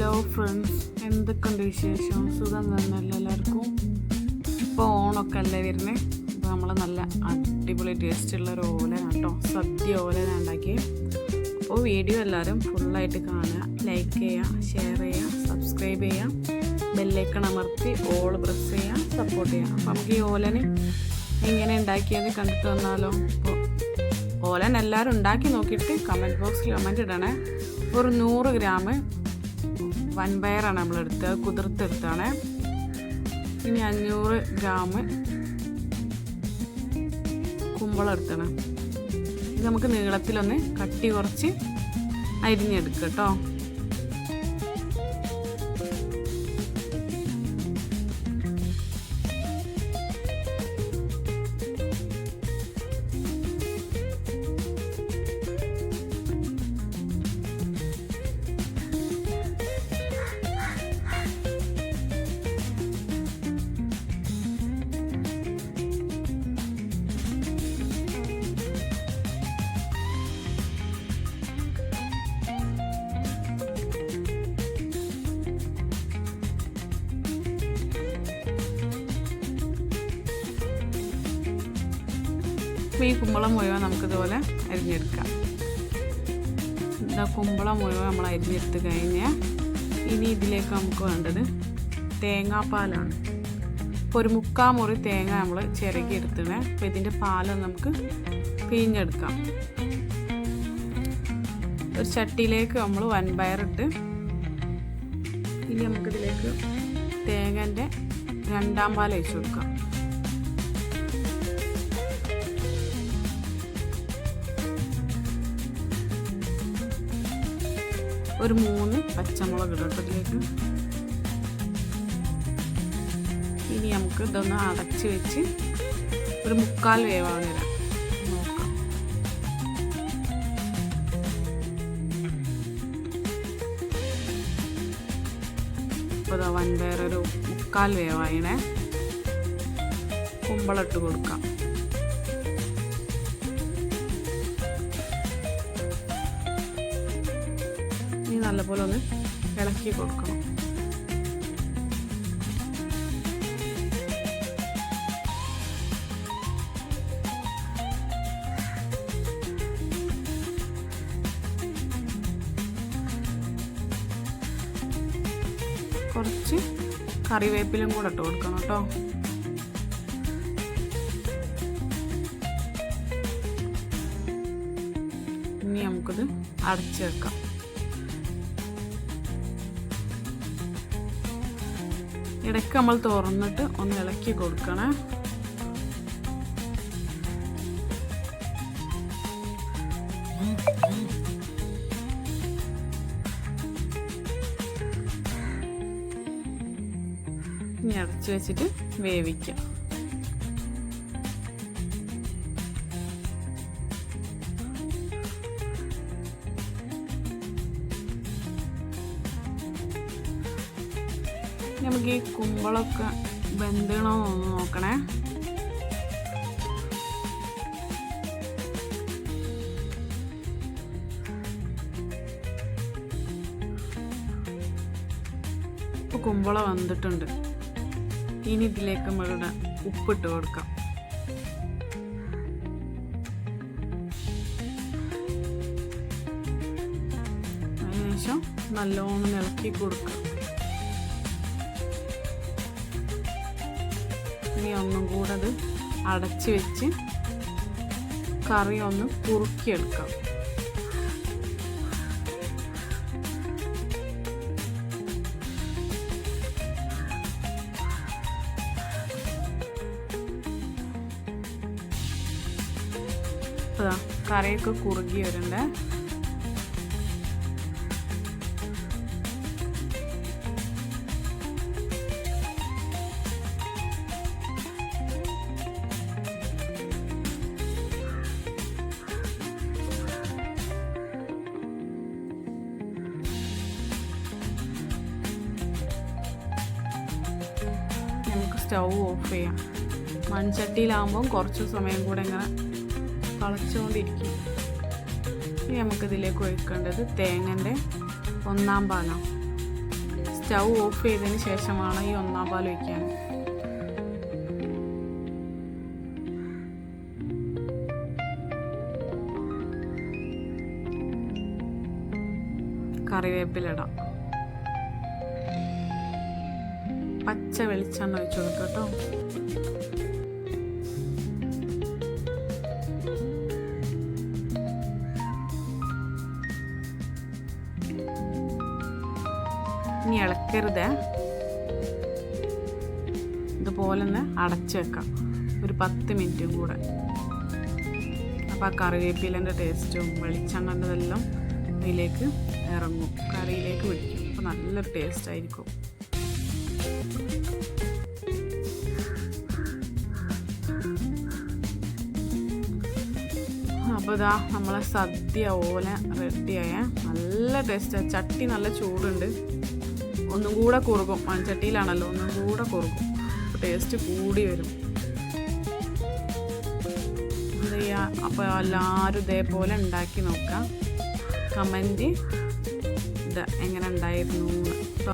Hello friends എന്തൊക്കെയുണ്ട് വിശേഷം സുഖം തന്നെയല്ല എല്ലാവർക്കും ഇപ്പോൾ ഓണമൊക്കെ അല്ലേ വരുന്നത് അപ്പോൾ നമ്മൾ നല്ല അടിപൊളി ടേസ്റ്റുള്ള ഒരു ഓലനാണ് കേട്ടോ സദ്യ ഓലന ഉണ്ടാക്കി അപ്പോൾ വീഡിയോ എല്ലാവരും ഫുള്ളായിട്ട് കാണുക ലൈക്ക് ചെയ്യുക ഷെയർ ചെയ്യുക സബ്സ്ക്രൈബ് ചെയ്യുക. ബെല്ലൈക്കൺ അമർത്തി ഓൾ പ്രസ് ചെയ്യുക സപ്പോർട്ട് ചെയ്യുക. അപ്പോൾ നമുക്ക് ഈ ഓലന് എങ്ങനെ ഉണ്ടാക്കിയത് കണ്ടിട്ട് വന്നാലോ? അപ്പോൾ ഓലൻ എല്ലാവരും ഉണ്ടാക്കി നോക്കിയിട്ട് കമന്റ് ബോക്സിൽ കമന്റ് ഇടണേ. ഒരു നൂറ് ഗ്രാം വൻപയറാണ് നമ്മൾ എടുത്തത് കുതിർത്തെടുത്താണ്. ഇനി അഞ്ഞൂറ് ഗ്രാം കുമ്പളം എടുത്തണം ഇത് നമുക്ക് നീളത്തിലൊന്ന് കട്ടി കുറച്ച് അരിഞ്ഞെടുക്കുക കേട്ടോ. അപ്പോൾ ഈ കുമ്പളം മുഴുവൻ നമുക്കിതുപോലെ അരിഞ്ഞെടുക്കാം. ഇതാ കുമ്പളം മുഴുവൻ നമ്മൾ അരിഞ്ഞെടുത്ത് കഴിഞ്ഞാൽ ഇനി ഇതിലേക്ക് നമുക്ക് വേണ്ടത് തേങ്ങാപ്പാലാണ്. ഇപ്പോൾ ഒരു മുക്കാ മുറി തേങ്ങ നമ്മൾ ചിരകി എടുത്തിടണേ അപ്പോൾ ഇതിന്റെ പാൽ നമുക്ക് പിഴിഞ്ഞെടുക്കാം. ഒരു ചട്ടിയിലേക്ക് നമ്മൾ വൻ വൻപയറിട്ട് ഇനി നമുക്കിതിലേക്ക് തേങ്ങന്റെ രണ്ടാം പാൽ ഒഴിച്ചു കൊടുക്കാം. ഒരു മൂന്ന് പച്ചമുളക് ഇടട്ടിലേക്ക് ഇനി നമുക്ക് ഇതൊന്ന് അടച്ച് വെച്ച് ഒരു മുക്കാൽ വേവാണ് വരാം. നോക്കാം. ഇപ്പോൾ വൻപയറൊരു മുക്കാൽ വേവായിണേ. കുമ്പളിട്ട് കൊടുക്കാം. നല്ലപോലെ ഒന്ന് ഇളക്കി കൊടുക്കണം. കുറച്ച് കറിവേപ്പിലും കൂടെ ഇട്ട് കൊടുക്കണം കേട്ടോ. ഇനി നമുക്കിത് അടച്ചു വെക്കാം. ഇടയ്ക്ക് നമ്മൾ തുറന്നിട്ട് ഒന്ന് ഇളക്കി കൊടുക്കണേ. ഇനി അടച്ചു വെച്ചിട്ട് വേവിക്കാം. നമുക്ക് ഈ കുമ്പളൊക്കെ ബന്ധണോ എന്ന് നോക്കണേ. കുമ്പള വന്നിട്ടുണ്ട്. ഇനി ഇതിലേക്ക് നമ്മളുടെ ഉപ്പിട്ട് കൊടുക്കാം. അതിനുശേഷം നല്ലോണം ഇളക്കി കൊടുക്കാം. ഒന്നും കൂടെ അത് അടച്ച് വെച്ച് കറി ഒന്ന് കുറുക്കിയെടുക്കാം കറിയൊക്കെ കുറുകി വരണ്ടേ സ്റ്റൗ ഓഫ് ചെയ്യാം. മൺചട്ടിയിലാകുമ്പം കുറച്ച് സമയം കൂടെ ഇങ്ങനെ തിളച്ചുകൊണ്ടിരിക്കും. ഇനി നമുക്കിതിലേക്ക് ഒഴിക്കേണ്ടത് തേങ്ങന്റെ ഒന്നാം പാലാണ് സ്റ്റൗ ഓഫ് ചെയ്തതിന് ശേഷമാണ് ഈ ഒന്നാം പാൽ ഒഴിക്കാൻ. കറിവേപ്പിലിടാം പച്ച വെളിച്ചെണ്ണ ഒഴിച്ചു കൊടുക്കാം കേട്ടോ. ഇനി ഇളക്കരുത്. ഇതുപോലെ ഒന്ന് അടച്ചു വെക്കാം. ഒരു പത്ത് മിനിറ്റും കൂടെ. അപ്പോൾ ആ കറിവേപ്പിലന്റെ ടേസ്റ്റും വെളിച്ചെണ്ണന്റെതെല്ലാം ഇതിലേക്ക് ഇറങ്ങും. കറിയിലേക്ക് പിടിക്കും. അപ്പോൾ നല്ലൊരു ടേസ്റ്റ് ആയിരിക്കും. അപ്പോൾ ഇതാ നമ്മളെ സദ്യ ഓല റെഡിയായ. നല്ല ടേസ്റ്റാണ് ചട്ടി നല്ല ചൂടുണ്ട്. ഒന്നും കൂടെ കുറുകും മൺചട്ടിയിലാണല്ലോ ഒന്നും കൂടെ കുറുകും ടേസ്റ്റ് കൂടി വരും. എന്താ ചെയ്യുക അപ്പോൾ എല്ലാവരും ഇതേപോലെ ഉണ്ടാക്കി നോക്കാം. കമന്റ് ഇത് എങ്ങനെ ഉണ്ടായിരുന്നു